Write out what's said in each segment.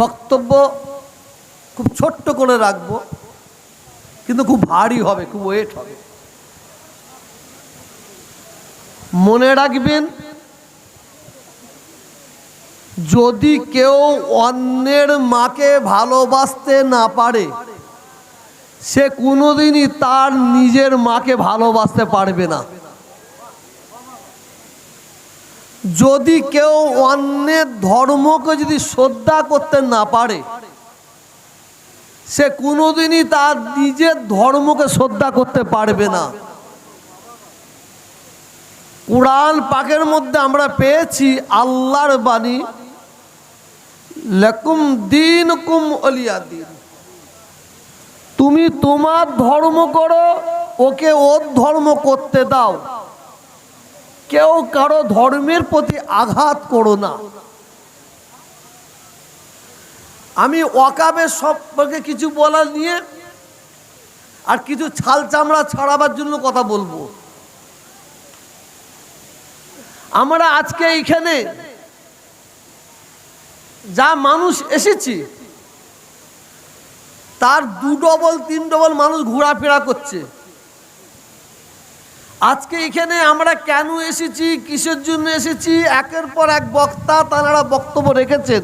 বক্তব্য খুব ছোট্ট করে রাখব, কিন্তু খুব ভারী হবে, খুব ওয়েট হবে। মনে রাখবেন, যদি কেউ অন্যের মাকে ভালোবাসতে না পারে, সে কোনোদিনই তার নিজের মাকে ভালোবাসতে পারবে না। যদি কেউ অন্যের ধর্মকে যদি শ্রদ্ধা করতে না পারে, সে কোনোদিনই তার নিজের ধর্মকে শ্রদ্ধা করতে পারবে না। কোরআন পাকের মধ্যে আমরা পেয়েছি, আল্লাহর বাণী, লেকুম দিন কুম অলিয়া দিন। তুমি তোমার ধর্ম করো, ওকে ওর ধর্ম করতে দাও। কেউ কারও ধর্মের প্রতি আঘাত করো না। আমি ওয়াকাবের সম্পর্কে কিছু বলার নিয়ে আর কিছু ছাল চামড়া ছড়াবার জন্য কথা বলব। আমরা আজকে এইখানে যা মানুষ এসেছি, তার দু ডবল, তিন ডবল মানুষ ঘোরাফেরা করছে। আজকে এখানে আমরা কেন এসেছি, কিসের জন্য এসেছি, একের পর এক বক্তা তারা বক্তব্য রেখেছেন।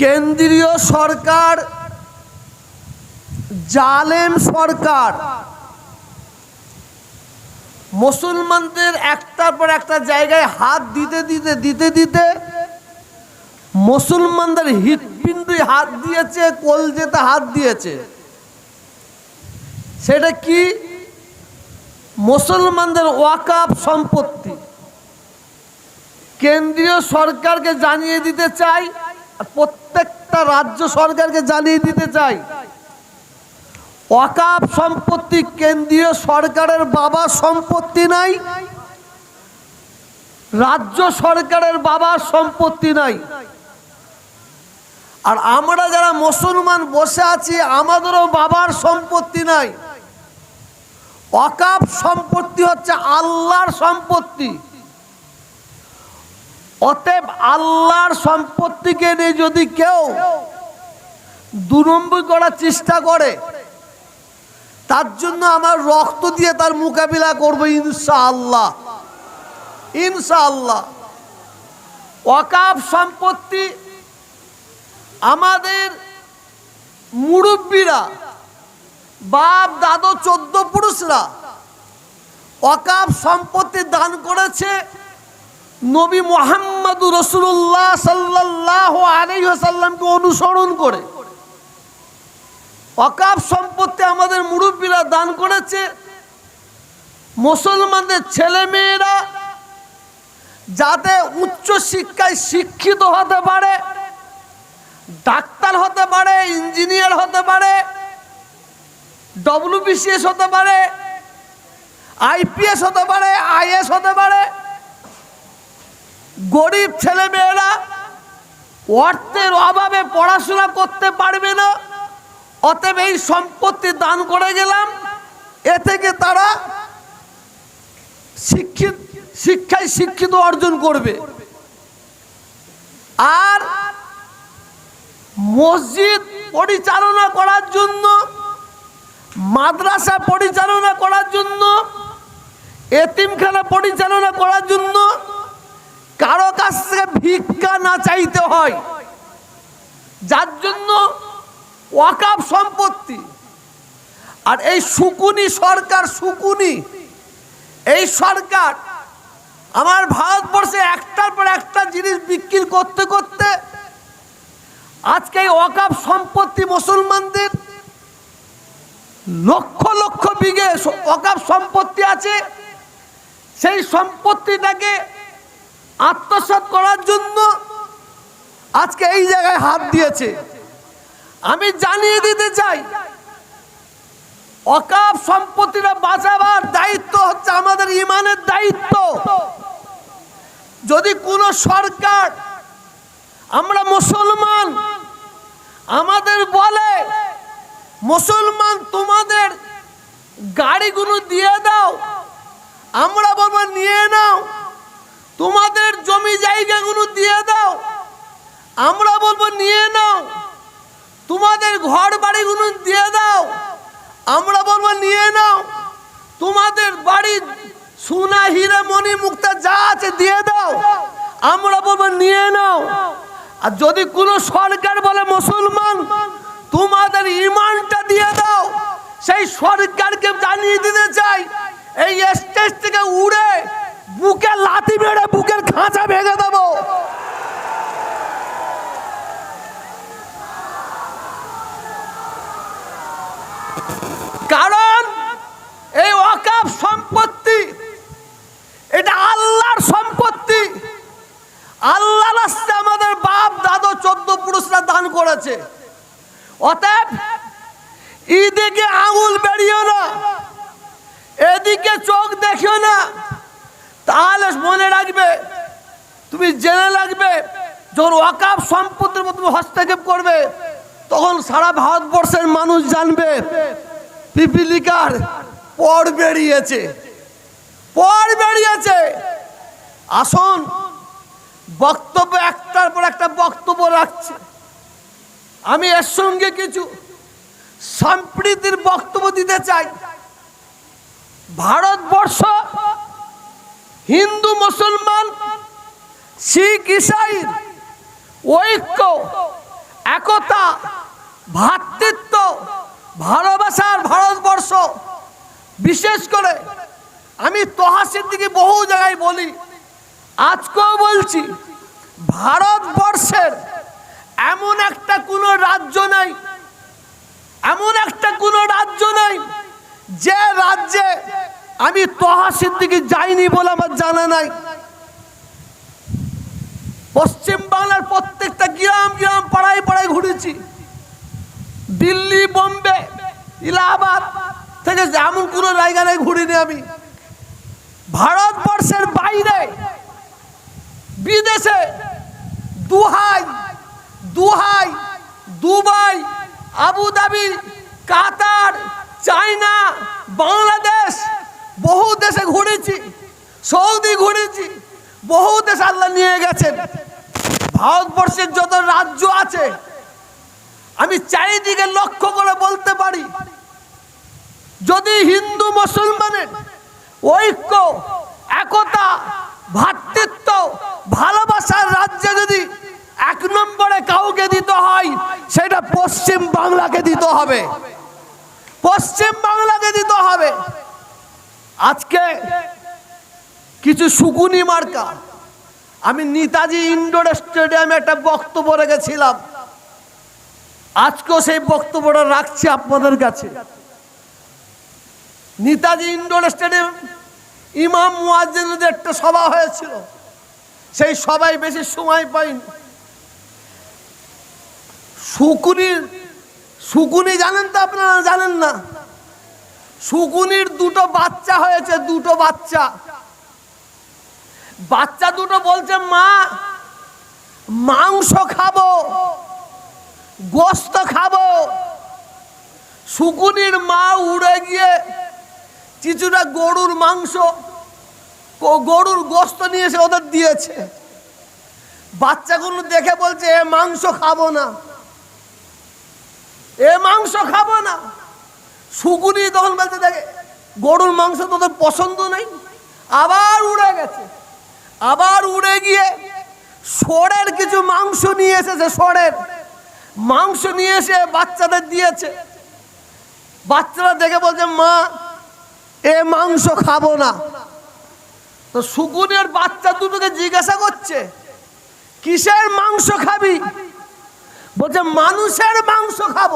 কেন্দ্রীয় সরকার, জালেম সরকার, মুসলমানদের একটার পর একটা জায়গায় হাত দিতে দিতে দিতে দিতে মুসলমানদের হৃৎপিণ্ডে হাত দিয়েছে কলজেতে হাত দিয়েছে। সেটা কি? মুসলমানদের ওয়াকাফ সম্পত্তি। কেন্দ্রীয় সরকারকে জানিয়ে দিতে চাই আর প্রত্যেকটা রাজ্য সরকারকে জানিয়ে দিতে চাই। ওয়াকাফ সম্পত্তি কেন্দ্রীয় সরকারের বাবার সম্পত্তি নাই, রাজ্য সরকারের বাবার সম্পত্তি নাই। আর আমরা যারা মুসলমান বসে আছি, আমাদেরও বাবার সম্পত্তি নাই। অকাপ সম্পত্তি হচ্ছে আল্লাহর সম্পত্তি। অতএব আল্লাহর সম্পত্তিকে নিয়ে যদি কেউ দুরম্বই করার চেষ্টা করে, তার জন্য আমার রক্ত দিয়ে তার মোকাবিলা করব ইনশা আল্লাহ ইনশা আল্লাহ ওয়াকাফ সম্পত্তি আমাদের মুরব্বীরা বাপ, দাদু, চোদ্দ পুরুষরা অকাপ সম্পত্তি দান করেছে নবী মোহাম্মদ রসুল্লাহ সাল্লাহ আলাইসাল্লামকে অনুসরণ করে। অকাপ সম্পত্তি আমাদের মুরব্বীরা দান করেছে, মুসলমানদের ছেলে মেয়েরা যাতে উচ্চ শিক্ষায় শিক্ষিত হতে পারে, ডাক্তার হতে পারে, ইঞ্জিনিয়ার হতে পারে ডব্লিউবিসিএস হতে পারে আইপিএস হতে পারে আইএস হতে পারে। গরিব ছেলে মেয়েরা অর্থের অভাবে পড়াশোনা করতে পারবে না, অতএব এই সম্পত্তি দান করে গেলাম। এ থেকে তারা শিক্ষিত, শিক্ষায় শিক্ষিত অর্জন করবে। আর মসজিদ পরিচালনা করার জন্য মাদ্রাসা পরিচালনা করার জন্য, এতিমখানা পরিচালনা করার জন্য কারও কাছ থেকে ভিক্ষা না চাইতে হয়। যার জন্য ওয়াকাফ সম্পত্তি। আর এই সুকুনি সরকার সুকুনি এই সরকার আমার ভারতবর্ষে একটার পর একটা জিনিস বিক্রি করতে করতে আজকে এই অকাপ সম্পত্তি মুসলমানদের লক্ষ লক্ষ বিঘে অকাপ সম্পত্তি আছে। সেই সম্পত্তিটাকে আত্মসাৎ করার জন্য আজকে এই জায়গায় হাত দিয়েছে। আমি জানিয়ে দিতে চাই, অকাপ সম্পত্তিটা বাঁচাবার দায়িত্ব হচ্ছে আমাদের ইমানের দায়িত্ব। যদি কোনো সরকার, আমরা মুসলমান, আমাদের বলে মুসলমান, তোমাদের গাড়িগুলো দিয়ে দাও, আমরা বলব নিয়ে নাও, তোমাদের জমি জায়গাগুলো দিয়ে দাও, আমরা বলব নিয়ে নাও, তোমাদের ঘর বাড়িগুলো দিয়ে দাও, আমরা বলব নিয়ে নাও, তোমাদের বাড়ি সোনা, হিরে, মণি, মুক্তা যা আছে দিয়ে দাও, আমরা বলব নিয়ে নাও। আর যদি কোনো সরকার বলে মুসলমান তোমাদের ইমানটা দিয়ে দাও। সেই সরকারকে জানিয়ে দিতে চাই, এই স্টেজ থেকে উড়ে বুকে লাথি মেরে বুকের খাঁচা ভেঙে দেবো। কারণ এই অকাপ সম্পত্তি, এটা আল্লাহর সম্পত্তি। আল্লাহ রাস্তায় আমাদের বাপ, দাদু, চোদ্দ পুরুষরা দান করেছে। অতএব, এদিকে আঙুল বেরিয়েও না, এদিকে চোখ দেখিও না, তাহলে মনে রাখবে, তুমি জেনে লাগবে যখন ওয়াকাপ সম্পত্তির মতো হস্তক্ষেপ করবে, তখন সারা ভারতবর্ষের মানুষ জানবে, পিপিলিকার পর বেরিয়েছে পর বেরিয়েছে। আসুন, বক্তব্য একটার পর একটা বক্তব্য রাখছে। আমি এর সঙ্গে কিছু সম্প্রীতির বক্তব্য দিতে চাই। ভারতবর্ষ হিন্দু, মুসলমান, শিখ, ইসাই, ঐক্য, একতা ভ্রাতৃত্ব ভালোবাসার ভারতবর্ষ। বিশেষ করে আমি তহাসের দিকে বহু জায়গায় বলি। আজকেও বলছি, ভারতবর্ষের এমন একটা কোনো রাজ্য নাই, এমন একটা কোনো রাজ্য নাই যে রাজ্যে আমি তহাসের দিকে যাইনি বলে আমার জানা নাই। পশ্চিম বাংলার প্রত্যেকটা গ্রাম গ্রাম পাড়ায় পাড়ায় ঘুরেছি। দিল্লি, বোম্বে, ইলাহাবাদ থেকে এমন কোনো জায়গা নেই ঘুরিনি আমি। ভারতবর্ষের বাইরে, বিদেশে, দুহাই দুহাই, Dubai, Abu Dhabi, Qatar, China, Bangladesh, বহু দেশে ঘুরেছি, সৌদি ঘুরেছি, বহু দেশ আল্লাহ নিয়ে গেছেন। ভারতবর্ষের যত রাজ্য আছে, আমি চারিদিকে লক্ষ্য করে বলতে পারি, যদি হিন্দু, মুসলমানের ঐক্য, একতা ভ্রাতৃত্ব ভালোবাসার রাজ্যে যদি এক নম্বরে কাউকে দিতে হয়, সেটা পশ্চিম বাংলাকে দিতে হবে। পশ্চিম বাংলাকে দিতে হবে। আজকে কিছু সুকুনি মার্কা। আমি নেতাজি ইনডোর স্টেডিয়ামে একটা বক্তব্য রেখেছিলাম। আজকেও সেই বক্তব্যটা রাখছি আপনাদের কাছে। নেতাজি ইনডোর স্টেডিয়াম ইমাম মুয়াজ্জিনদের একটা সভা হয়েছিল। সেই সবাই বেশি সময় পাইনি। শুকুনির, শুকুনি জানেন তো আপনারা? জানেন না। শুকুনির দুটো বাচ্চা হয়েছে, দুটো বাচ্চা। বাচ্চা দুটো বলছে, মা, মাংস খাব, গোস্ত খাব। শুকুনির মা উড়ে গিয়ে কিছুটা গরুর মাংস গরুর গোস্ত নিয়ে এসে ওদের দিয়েছে। বাচ্চাগুলো দেখে বলছে, এ মাংস খাব না। এ মাংস খাব না। শুকুনি তখন বলতে দেখে, গরুর মাংস তোদের পছন্দ নেই। আবার উড়ে গেছে। আবার উড়ে গিয়ে সরের কিছু মাংস নিয়ে এসেছে সরের মাংস নিয়ে এসে বাচ্চাদের দিয়েছে। বাচ্চারা দেখে বলছে, মা, এ মাংস খাব না। তো শুকুনের বাচ্চা দুটোকে জিজ্ঞাসা করছে, কিসের মাংস খাবি? বলছে, মানুষের মাংস খাব।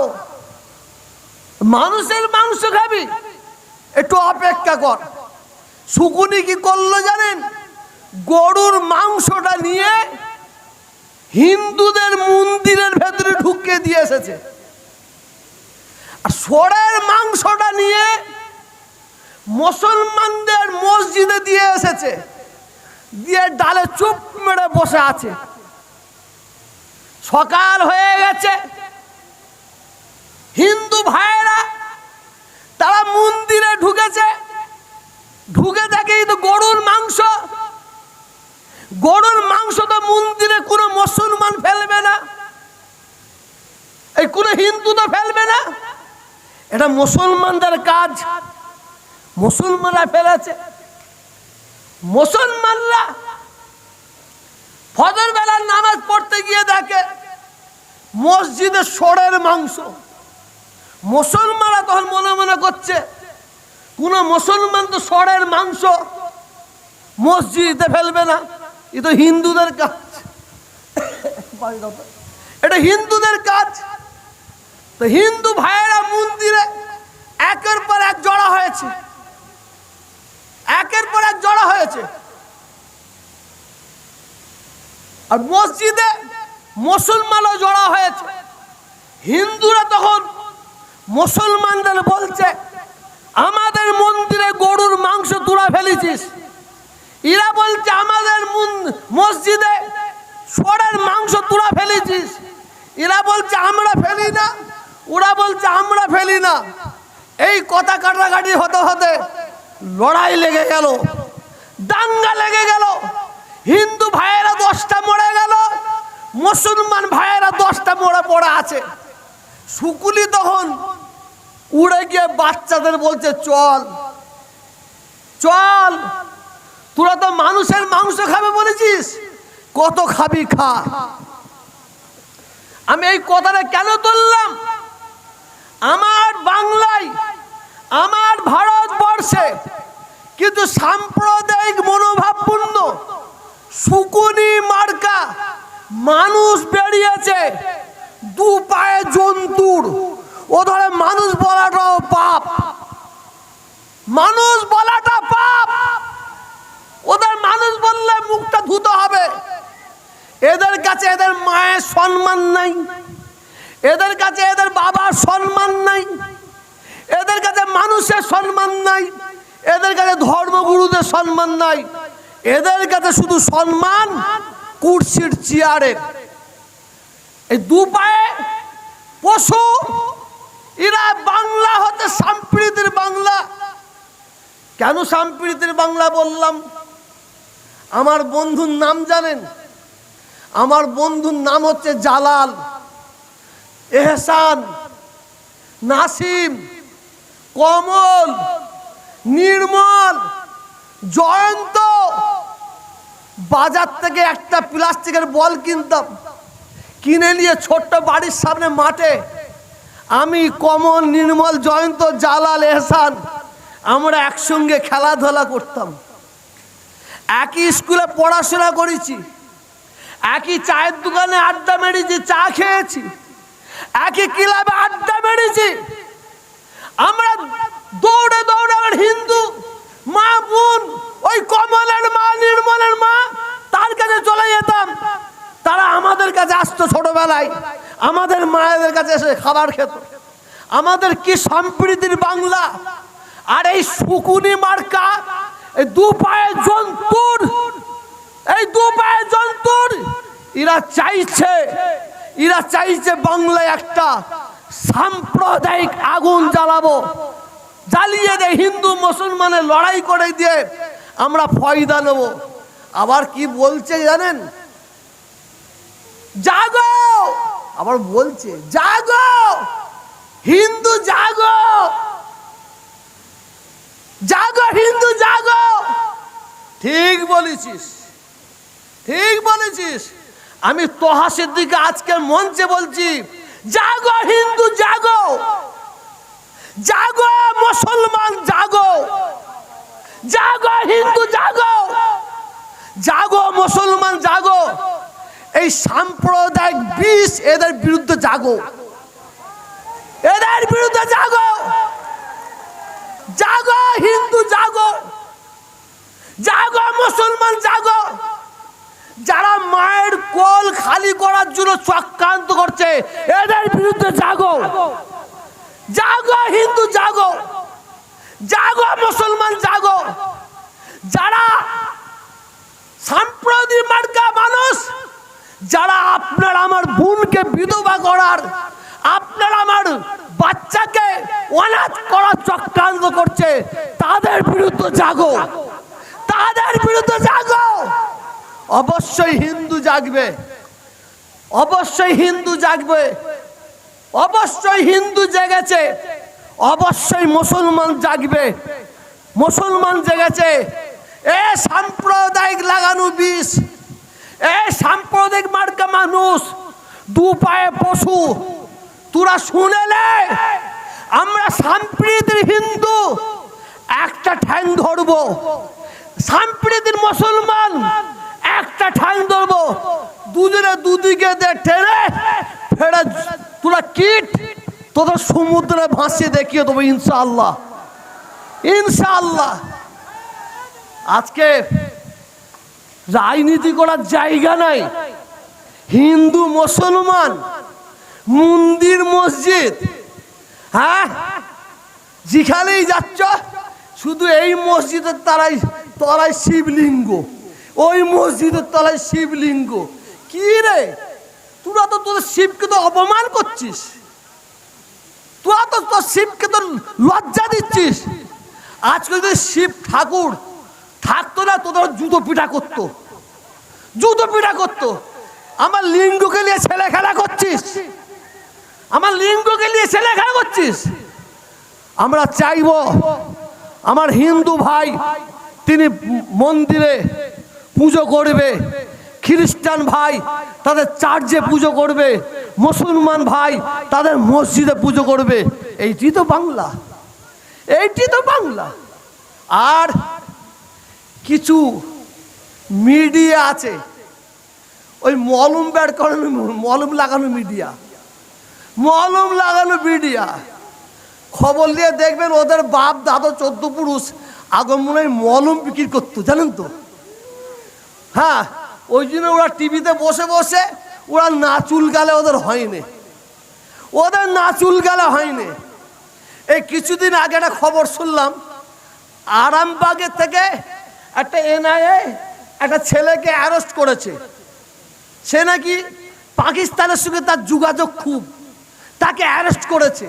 মানুষের মাংস খাবি? একটু অপেক্ষা কর। শুকুনি কি করল জানেন? গরুর মাংসটা নিয়ে হিন্দুদের মন্দিরের ভেতরে ঢুকিয়ে দিয়ে এসেছে। আর সোরের মাংসটা নিয়ে মুসলমানদের মসজিদে দিয়ে এসেছে। দিয়ে ডালে চুপ মেরে বসে আছে। সকাল হয়ে গেছে। হিন্দু ভাইরা তারা মন্দিরে ঢুকেছে। ঢুকে দেখে তো গরুর মাংস। গরুর মাংস তো মন্দিরে কোনো মুসলমান ফেলবে না। এই কোনো হিন্দু তো ফেলবে না। এটা মুসলমানদের কাজ। মুসলমানরা ফেলেছে। মুসলমানরা ফজর বেলার নামাজ পড়তে গিয়ে দেখে মসজিদে সরের মাংস। মুসলমানরা তখন মনে মনে করছে, কোন মুসলমান তো সরের মাংস মসজিদে ফেলবে না, এ তো হিন্দুদের কাজ। এটা হিন্দুদের কাজ। তো হিন্দু ভাইয়েরা মন্দিরে একের পর এক জড়া হয়েছে। একের পর এক জড়া হয়েছে। আর মসজিদে মুসলমানও জড়া হয়েছে। হিন্দুরা তখন মুসলমানদের বলছে, আমাদের মন্দিরে গরুর মাংস তুলা ফেলেছিস। এরা বলছে, আমাদের মসজিদে সরের মাংস তুলা ফেলেছিস। এরা বলছে, আমরা ফেলি না। ওরা বলছে, আমরা ফেলি না। এই কথা কাটাকাটি হতে হতে লড়াই লেগে গেল, দাঙ্গা লেগে গেল। হিন্দু ভাইয়েরা দশটা মরে গেল, মুসলমান ভাইয়েরা দশটা মরে পড়ে আছে। শুকুলি তখন উড়ে গিয়ে বাচ্চাদের বলছে, চল চল, তোরা তো মানুষের মাংস খাবে বলেছিস, কত খাবি খা। আমি এই কথাটা কেন তুললাম? আমার বাংলায়, আমার ভারতবর্ষে কিন্তু সাম্প্রদায়িক মনোভাবপূর্ণ শুকুনি মার্কা। মানুষ বেরিয়েছে। দু পায়ে জন্তুর। ও ধরে মানুষ বলাটাও পাপ। মানুষ বলাটা পাপ। ওদের মানুষ বললে মুখটা ধুতে হবে। এদের কাছে এদের মায়ের সম্মান নাই। এদের কাছে এদের বাবার সম্মান নাই। এদের কাছে মানুষের সম্মান নাই। এদের কাছে ধর্মগুরুদের সম্মান নাই। এদের কাছে শুধু সম্মান, কুর্সির চেয়ারের এই দু পায়ে পশু, এরা বাংলা হতে সাম্প্রীতির বাংলা। কেন সাম্প্রীতির বাংলা বললাম? আমার বন্ধুর নাম জানেন? আমার বন্ধুর নাম হচ্ছে জালাল, এহসান, নাসিম, কমল, নির্মল, জয়ন্ত। বাজার থেকে একটা প্লাস্টিকের বল কিনতাম। কিনে নিয়ে ছোট্ট বাড়ির সামনে মাঠে। আমি কমল, নির্মল, জয়ন্ত, জালাল, এহসান, আমরা একসঙ্গে খেলাধুলা করতাম। একই স্কুলে পড়াশোনা করেছি। একই চায়ের দোকানে আড্ডা মেরেছি, চা খেয়েছি। একই ক্লাবে আড্ডা মেরেছি। আমরা দৌড়ে দৌড়ে আমার হিন্দু মা বোন, ওই কমলের মা, নির্মলের মা, তার কাছে চলে যেতাম। তারা আমাদের কাছে আসতো ছোটবেলায়। আমাদের মায়েদের কাছে এসে খাবার খেত। আমাদের কি সম্প্রীতির বাংলা? আর এই শুকুনি মার্কা, এই দু পায়ে জন্তুর, এই দু পায়ে জন্তুর, এরা চাইছে এরা চাইছে বাংলায় একটা সাম্প্রদায়িক আগুন জ্বালাবো। জ্বালিয়ে দিয়ে হিন্দু মুসলমানের লড়াই করে দিয়ে আমরা ফয়দা নেব। আবার কি বলছে জানেন? জাগো! আবার বলছে, জাগো! হিন্দু জাগো! জাগো, হিন্দু জাগো! ঠিক বলেছিস ঠিক বলেছিস। আমি তোহাসের দিকে আজকে মঞ্চে বলছি, জাগো, হিন্দু জাগো! জাগো, মুসলমান জাগো। জাগো, হিন্দু জাগো। জাগো, মুসলমান জাগো। এই সাম্প্রদায়িক বিষ এদের বিরুদ্ধে জাগো। এদের বিরুদ্ধে জাগো। জাগো, হিন্দু জাগো। জাগো, মুসলমান জাগো। যারা মায়ের কোল খালি করার জন্য চক্রান্ত করছে, এদের বিরুদ্ধে জাগো। জাগো হিন্দু, জাগো। জাগো মুসলমান, জাগো। যারা সাম্প্রদায়িক মার্কা মানুষ, যারা আপনার আমার বোনকে বিধবা করার, আপনার আমার বাচ্চাকে অনাথ করার চক্রান্ত করছে, তাদের বিরুদ্ধে জাগো। তাদের বিরুদ্ধে জাগো। অবশ্যই হিন্দু জাগবে। অবশ্যই হিন্দু জাগবে। অবশ্যই হিন্দু জেগেছে, অবশ্যই মুসলমান জাগবে, মুসলমান জেগেছে। এ সাম্প্রদায়িক লাগানো বিষ, এ সাম্প্রদায়িক মার্কা মানুষ, দু পায়ে পশু। তোরা শুনেলে আমরা সাম্প্রীতির হিন্দু, একটা ঠ্যাং ধরবো। সাম্প্রীতির মুসলমান, একটা ঠ্যাং ধরবো। দুজনে দুদিকে টেনে ফেরে তোরা কিট? তোদের সমুদ্রে ভাসিয়ে দেখিয়ে দেবো ইনশাআল্লাহ। ইনশাআল্লাহ। আজকে রাজনীতি করার জায়গা নাই। হিন্দু, মুসলমান, মন্দির, মসজিদ হ্যাঁ? যেখানেই যাচ্ছ, শুধু এই মসজিদের তারাই তলায় শিবলিঙ্গ। ওই মসজিদের তলায় শিবলিঙ্গ। কি রে? তোরা তো তোদের শিবকে তো অপমান করছিস। তোরা তো তোর শিবকে তো লজ্জা দিচ্ছিস। আজকে যদি শিব ঠাকুর থাকতো না, তোদের জুতো পিঠা করতো। জুতো পিঠা করতো। আমার লিঙ্গকে নিয়ে ছেলে খেলা করছিস। আমার লিঙ্গকে নিয়ে ছেলে খেলা করছিস। আমরা চাইব আমার হিন্দু ভাই, তিনি মন্দিরে পুজো করবে। খ্রিস্টান ভাই তাদের চার্চে পুজো করবে, মুসলমান ভাই তাদের মসজিদে পুজো করবে। এইটি তো বাংলা। এইটি তো বাংলা। আর কিছু মিডিয়া আছে। ওই মলম বের করানো মলম লাগানো মিডিয়া। মলম লাগানো মিডিয়া। খবর দিয়ে দেখবেন ওদের বাপ, দাদা, চোদ্দ পুরুষ আগমনে মলম বিক্রি করতো, জানেন তো? হ্যাঁ ওই জন্য ওরা টিভিতে বসে বসে ওরা নাচুল গালে ওদের হয়নি। ওদের নাচুল গালে হয়নি। এই কিছুদিন আগে একটা খবর শুনলাম, আরামবাগের থেকে একটা এনআইএ একটা ছেলেকে অ্যারেস্ট করেছে। সে নাকি পাকিস্তানের সঙ্গে তার যোগাযোগ খুব, তাকে অ্যারেস্ট করেছে।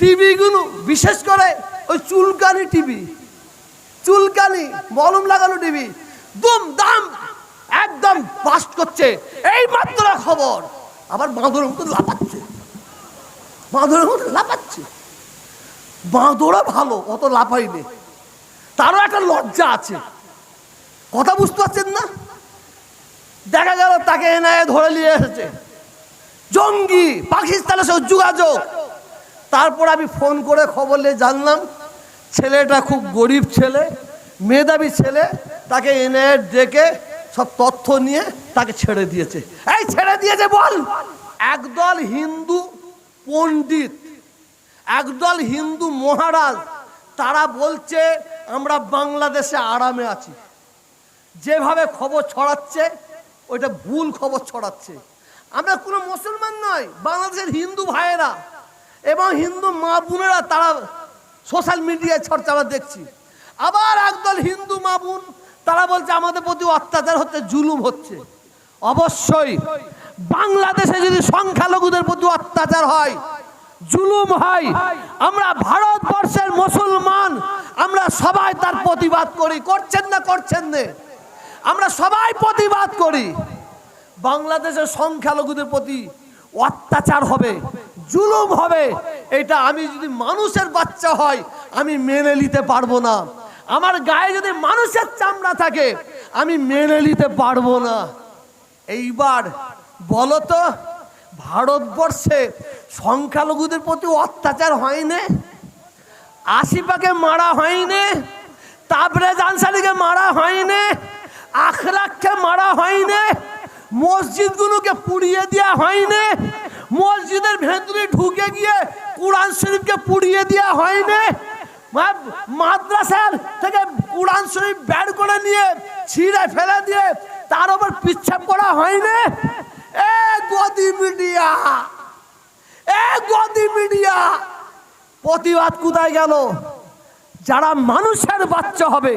টিভিগুলো, বিশেষ করে ওই চুলকানি টিভি, চুলকানি, মলম লাগানো টিভি দুম দাম একদম বাস্ট করছে। এই মাত্র খবর। আবার বাঁদরের মতো লাপাচ্ছে বাঁদরের মতো লাপাচ্ছে বাঁদরা ভালো, অত লাফাইনি তারও একটা লজ্জা আছে। কথা বুঝতে পারছেন না? দেখা গেল তাকে এনআইএ ধরে নিয়ে এসেছে। জঙ্গি, পাকিস্তানের সাথে যোগাযোগ। তারপর আমি ফোন করে খবর নিয়ে জানলাম, ছেলেটা খুব গরিব ছেলে, মেধাবী ছেলে, তাকে এনে ডেকে সব তথ্য নিয়ে তাকে ছেড়ে দিয়েছে। এই ছেড়ে দিয়েছে বল। একদল হিন্দু পণ্ডিত, একদল হিন্দু মহারাজ, তারা বলছে, আমরা বাংলাদেশে আরামে আছি। যেভাবে খবর ছড়াচ্ছে, ওইটা ভুল খবর ছড়াচ্ছে। আমরা কোনো মুসলমান নয়, বাংলাদেশের হিন্দু ভাইয়েরা এবং হিন্দু মা বোনেরা তারা সোশ্যাল মিডিয়ায় চর্চা দেখছি। আবার একদল হিন্দু মা বোন তারা বলছে, আমাদের প্রতি অত্যাচার হচ্ছে, জুলুম হচ্ছে। অবশ্যই, বাংলাদেশে যদি সংখ্যালঘুদের প্রতি অত্যাচার হয়, জুলুম হয়, আমরা ভারতবর্ষের মুসলমান, আমরা সবাই তার প্রতিবাদ করি। করছেন না করছেন না। আমরা সবাই প্রতিবাদ করি। বাংলাদেশের সংখ্যালঘুদের প্রতি অত্যাচার হবে, জুলুম হবে, এটা আমি যদি মানুষের বাচ্চা হয়, আমি মেনে নিতে পারব না। আমার গায়ে যদি মানুষের চামড়া থাকে, আমি মেনে নিতে পারব না। এইবার বলো তো, ভারতবর্ষে সংখ্যালঘুদের প্রতি অত্যাচার হয়নি? আশিপাকে মারা হয়নি? তারপরে জানসালিকে মারা হয়নি? আখরাককে মারা হয়নি? মসজিদগুলোকে পুড়িয়ে দেওয়া হয়নি? মসজিদের ভেতরে ঢুকে গিয়ে কোরআন শরীফকে পুড়িয়ে দেওয়া হয়নি? মাদ্রাসার থেকে কোরআন শরীফ বের করে নিয়ে ছিঁড়ে ফেলে দিয়ে তার উপর পিচ্ছাপ করা হয়নি? এ গদি মিডিয়া! এ গদি মিডিয়া! প্রতিবাদ কোথায় গেল? যারা মানুষের বাচ্চা হবে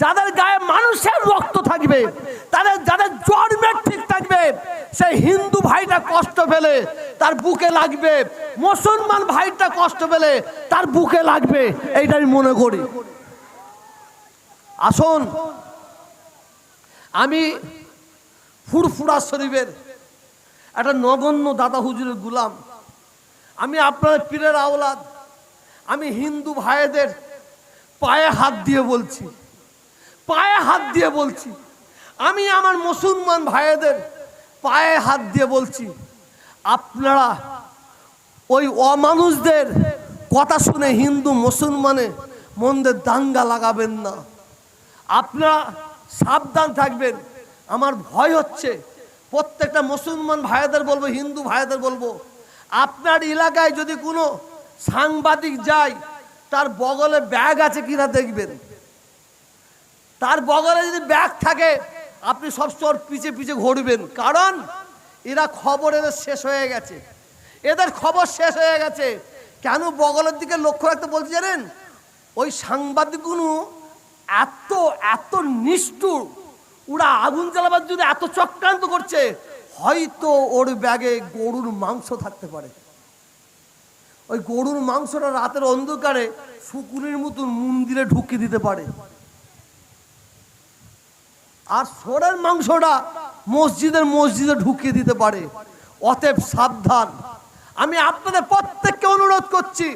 যাদের গায়ে মানুষের রক্ত থাকবে, তাদের, যাদের জন্মের ঠিক থাকবে, সেই হিন্দু ভাইটা কষ্ট পেলে তার বুকে লাগবে, মুসলমান ভাইটা কষ্ট পেলে তার বুকে লাগবে, এইটা আমি মনে করি। আসুন, আমি ফুরফুরা শরীফের একটা নগণ্য দাদা হুজুরের গুলাম। আমি আপনার পীরের আওলাদ, আমি হিন্দু ভাইদের পায়ে হাত দিয়ে বলছি। পায়ে হাত দিয়ে বলছি। আমি আমার মুসলমান ভাইদের পায়ে হাত দিয়ে বলছি, আপনারা ওই অমানুষদের কথা শুনে হিন্দু মুসলমানে মন্দের দাঙ্গা লাগাবেন না। আপনারা সাবধান থাকবেন। আমার ভয় হচ্ছে, প্রত্যেকটা মুসলমান ভাইদের বলব, হিন্দু ভাইদের বলব, আপনার এলাকায় যদি কোনো সাংবাদিক যায়, তার বগলে ব্যাগ আছে কিনা দেখবেন। তার বগলে যদি ব্যাগ থাকে, আপনি সবসময় পিছে পিছে ঘুরবেন। কারণ এরা খবর এদের শেষ হয়ে গেছে। এদের খবর শেষ হয়ে গেছে। কেন বগলের দিকে লক্ষ্য রাখতে বলছি জানেন? ওই সাংবাদিকগুলো এত এত নিষ্ঠুর। ওরা আগুন জ্বালাবার জন্য এত চক্রান্ত করছে, হয়তো ওর ব্যাগে গরুর মাংস থাকতে পারে। ওই গরুর মাংসটা রাতের অন্ধকারে শুকুরের মতন মন্দিরে ঢুকিয়ে দিতে পারে। আর সোরের মাংসটা মসজিদের মসজিদে ঢুকিয়ে দিতে পারে। অতএব সাবধান। আমি আপনাদের প্রত্যেককে অনুরোধ করছি,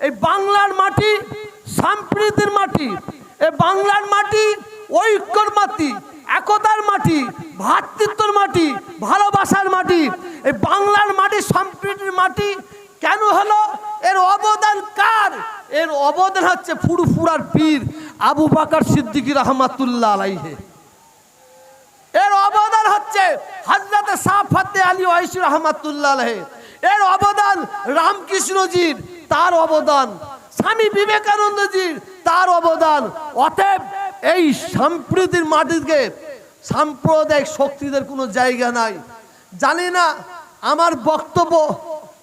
এই বাংলার মাটি সাম্প্রীতির মাটি, এই বাংলার মাটি, ঐক্যর মাটি, একতার মাটি ভ্রাতৃত্বর মাটি, ভালোবাসার মাটি, এই বাংলার মাটি সম্প্রীতির মাটি কেন হলো? এর অবদান কার? এর অবদান হচ্ছে ফুরফুরার পীর আবু বাকার সিদ্দিকী রহমাতুল্লাহ আলাইহে। এর অবদান হচ্ছে হজরত সাফাতে আলী ওয়াইসি রহমাতুল্লাহ। এর অবদান রামকৃষ্ণজির তার অবদান। স্বামী বিবেকানন্দজির, তার অবদান। অতএব এই সম্প্রীতির মাটিতে সাম্প্রদায়িক শক্তিদের কোনো জায়গা নাই। জানি না আমার বক্তব্য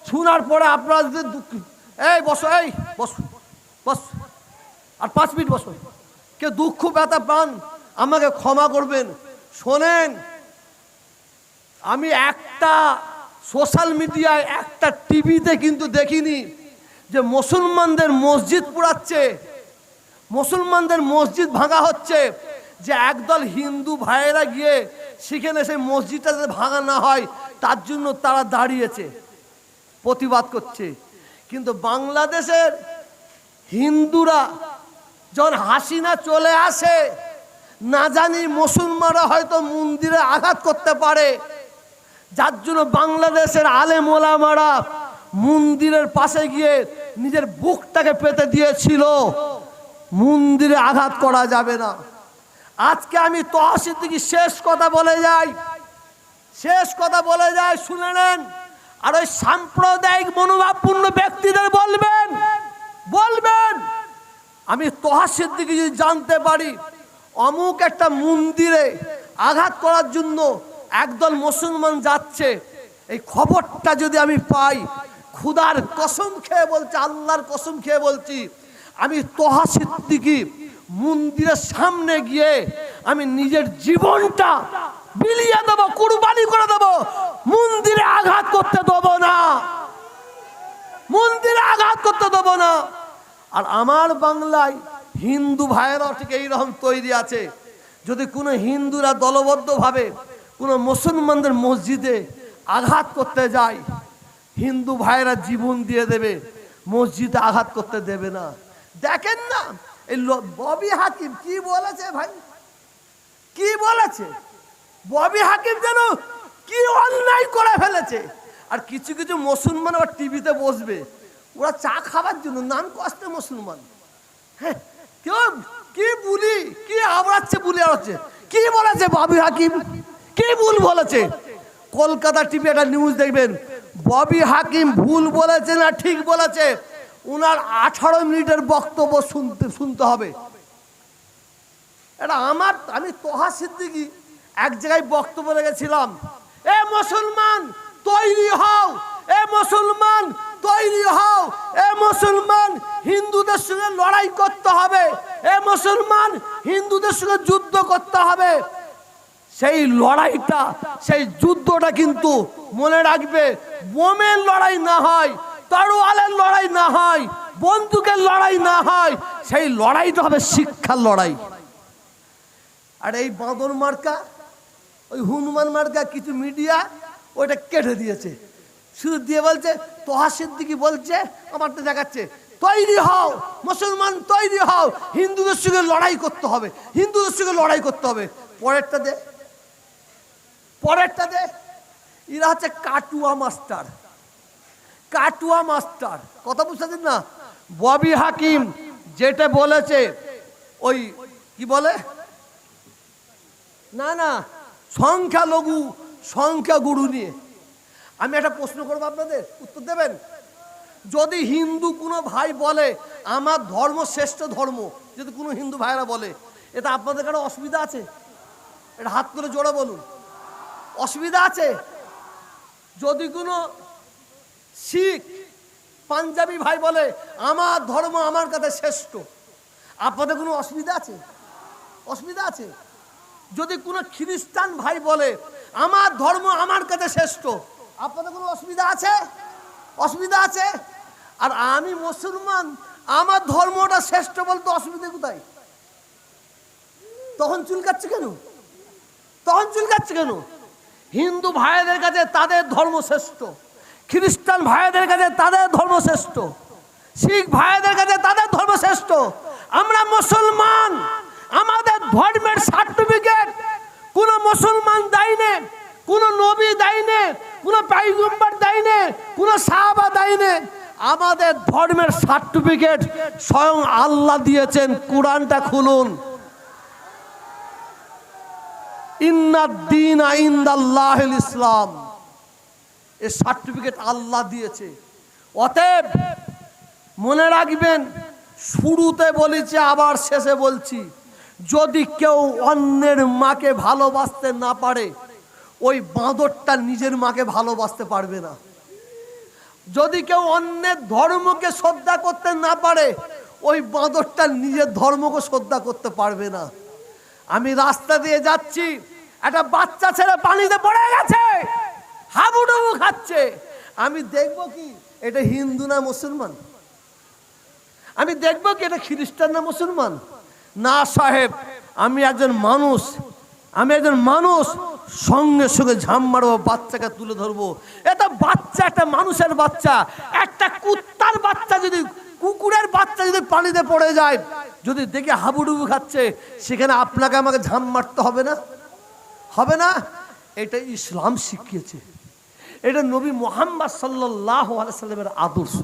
শোনার পরে আপনারা এই বসো এই বসো, বস। আর পাঁচ মিনিট বসো। কেউ দুঃখ ব্যথা পান, আমাকে ক্ষমা করবেন। শোনেন, আমি একটা সোশ্যাল মিডিয়ায় একটা টিভিতে কিন্তু দেখিনি যে মুসলমানদের মসজিদ পুরাচ্ছে মুসলমানদের মসজিদ ভাঙা হচ্ছে, যে একদল হিন্দু ভাইয়েরা গিয়ে সেখানে সেই মসজিদটা যাতে ভাঙা না হয়, তার জন্য তারা দাঁড়িয়েছে, প্রতিবাদ করছে। কিন্তু বাংলাদেশের হিন্দুরা যখন হাসিনা চলে আসে না জানি মুসলমানরা হয়তো মন্দিরে আঘাত করতে পারে। যার জন্য বাংলাদেশের আলেম ওলামারা মন্দিরের পাশে গিয়ে নিজের বুকটাকে পেতে দিয়েছিল। মন্দিরে আঘাত করা যাবে না। আজকে আমি তহসিল থেকে শেষ কথা বলে যাই। শেষ কথা বলে যায় শুনে নেন। আর ওই সাম্প্রদায়িক মনোভাবপূর্ণ ব্যক্তিদের বলবেন। বলবেন। আমি তহাসের দিকে যদি জানতে পারি অমুক একটা মন্দিরে আঘাত করার জন্য একদল মুসলমান যাচ্ছে। এই খবরটা যদি আমি পাই, খুদার কসম খেয়ে বলছি, আল্লাহর কসম খেয়ে বলছি, আমি তোহা সিদ্দিকি মন্দিরের সামনে গিয়ে আমি নিজের জীবনটা বিলিয়ে দেবো, কুরবানি করে দেবো। মন্দিরে আঘাত করতে দেবো না। মন্দিরে আঘাত করতে দেবো না। আর আমার বাংলায় হিন্দু ভাইয়েরাও ঠিক এইরকম তৈরি আছে। যদি কোনো হিন্দুরা দলবদ্ধভাবে কোনো মুসলমানদের মসজিদে আঘাত করতে যায়, হিন্দু ভাইয়েরা জীবন দিয়ে দেবে, মসজিদে আঘাত করতে দেবে না। দেখেন না, এই ববি হাকিম কি বলেছে ভাই? কি বলেছে? ববি হাকিম যেন কি অন্যায় করে ফেলেছে। আর কিছু কিছু মুসলমান আবার টিভিতে বসবে। ওরা চা খাবার জন্য নাম কষ্টে মুসলমান। হ্যাঁ কি বলি? কি আবড়াচ্ছে বলি আওড়াচ্ছে কি বলেছে, ববি হাকিম? কি ভুল বলেছে? কলকাতা টিভি একটা নিউজ দেখবেন। ববি হাকিম ভুল বলেছে না ঠিক বলেছে? উনার আঠারো মিনিটের বক্তব্য শুনতে শুনতে হবে। এটা আমার, আমি তোহা সিদ্দিকি, এক জায়গায় বক্তব্য রেখেছিলাম। এ মুসলমান, তৈরি হও! এ মুসলমান, তৈরি হও। এ মুসলমান, হিন্দুদের সঙ্গে লড়াই করতে হবে। এ মুসলমান, হিন্দুদের সঙ্গে যুদ্ধ করতে হবে। সেই লড়াইটা, সেই যুদ্ধটা কিন্তু মনে রাখবে বোমের লড়াই না হয়, তরোয়ালের লড়াই না হয়, বন্দুকের লড়াই না হয়, সেই লড়াইটা হবে শিক্ষার লড়াই। আর এই বাঁদর মার্কা, ওই হনুমান মার্কা কিছু মিডিয়া, ওইটা কেটে দিয়েছে। শুধু দিয়ে বলছে, তোহা সিদ্দিকি বলছে, আমারটা দেখাচ্ছে, তৈরি হও, মুসলমান তৈরি হও, হিন্দুদের সঙ্গে লড়াই করতে হবে, হিন্দুদের সঙ্গে লড়াই করতে হবে। পরেরটা দে পরেরটা দে, এরা হচ্ছে কাটুয়া মাস্টার কাটুয়া মাস্টার। কথা বুঝতে না? ববি হাকিম যেটা বলেছে, ওই কি বলে? না না, সংখ্যালঘু, সংখ্যাগুরু নিয়ে। আমি একটা প্রশ্ন করব আপনাদের? উত্তর দেবেন? যদি হিন্দু কোনো ভাই বলে, আমার ধর্ম শ্রেষ্ঠ ধর্ম যদি কোনো হিন্দু ভাইরা বলে, এটা আপনাদের কারও অসুবিধা আছে? এটা হাত করে জোড়া বলুন। অসুবিধা আছে? যদি কোনো শিখ, পাঞ্জাবি ভাই বলে, আমার ধর্ম আমার কাছে শ্রেষ্ঠ আপনাদের কোনো অসুবিধা আছে? অসুবিধা আছে? যদি কোনো খ্রিস্টান ভাই বলে, আমার ধর্ম আমার কাছে শ্রেষ্ঠ আপনাদের কোনো অসুবিধা আছে? অসুবিধা আছে? আর আমি মুসলমান, আমার ধর্মটা শ্রেষ্ঠ বলতে অসুবিধা কোথায়? তখন চুলকাচ্ছে কেন? তখন চুলকাচ্ছে কেন? হিন্দু ভাইদের কাছে তাদের ধর্ম শ্রেষ্ঠ, খ্রিস্টান ভাইদের কাছে তাদের ধর্ম শ্রেষ্ঠ, শিখ ভাইদের কাছে তাদের ধর্ম শ্রেষ্ঠ। আমরা মুসলমান, আমাদের ধর্মের সার্টিফিকেট কোন মুসলমান দেয় না কোন নবী দেয় না কোন পাইগম্বর দেয় না, কোন সাহাবা দেয় না। আমাদের ধর্মের সার্টিফিকেট স্বয়ং আল্লাহ দিয়েছেন, কোরআনটা খুলুন। ইন্নাদ্দিন ইন্দাল্লাহ ইসলাম। এ সার্টিফিকেট আল্লাহ দিয়েছে। অতএব মনে রাখবেন, শুরুতে বলেছি, আবার শেষে বলছি, যদি কেউ অন্যের মাকে ভালোবাসতে না পারে ওই বাঁদরটা নিজের মাকে ভালোবাসতে পারবে না। যদি কেউ অন্যের ধর্মকে শ্রদ্ধা করতে না পারে, ওই বাঁদরটা নিজের ধর্মকে শ্রদ্ধা করতে পারবে না। আমি রাস্তা দিয়ে যাচ্ছি, একটা বাচ্চা ছেলে পানিতে পড়ে গেছে, হাবুডুবু খাচ্ছে। আমি দেখব কি, এটা হিন্দু না মুসলমান? আমি দেখব কি, এটা খ্রিস্টান না মুসলমান? না সাহেব, আমি একজন মানুষ, আমি একজন মানুষ সঙ্গে সঙ্গে ঝাম মারবো, বাচ্চাকে তুলে ধরবো। এটা বাচ্চা, একটা মানুষের বাচ্চা। একটা কুত্তার বাচ্চা যদি, কুকুরের বাচ্চা যদি পানিতে পড়ে যায়, যদি দেখে হাবুডুবু খাচ্ছে, সেখানে আপনাকে আমাকে ঝাম মারতে হবে না? হবে না? এটা ইসলাম শিখিয়েছে। এটা নবী মোহাম্মদ সাল্লাহ আলাইসাল্লামের আদর্শ।